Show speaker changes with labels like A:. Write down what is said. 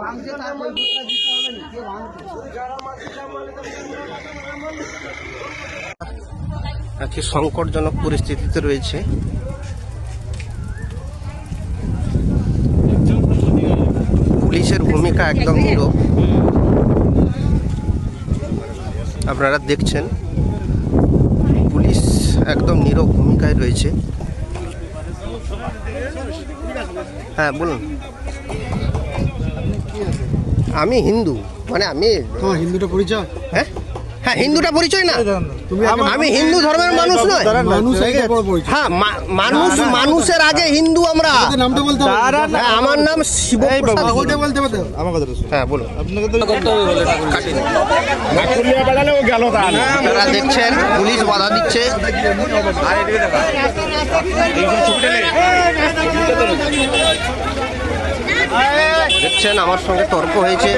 A: ভাঙছে কে
B: সংকটজনক পরিস্থিতিতে রয়েছে। পুলিশের ভূমিকা একদম নীরব আপনারা দেখছেন। একদম নীরব ভূমিকায় রয়েছে। হ্যাঁ বলুন। আমি হিন্দু মানে আমি
C: তোমার হিন্দুটা পরিচয়?
B: হ্যাঁ? হ্যাঁ হিন্দুটা পরিচয় না? আমি হিন্দু ধর্মের মানুষ নয়। হ্যাঁ মা- মানুষ মানুষের আগে হিন্দু আমরা। হ্যাঁ, আমার নাম
C: শুনুন।
B: হ্যাঁ বলুন। আপনারা দেখছেন পুলিশ বাধা দিচ্ছে। দেখছেন আমার সঙ্গে তর্ক হয়েছে।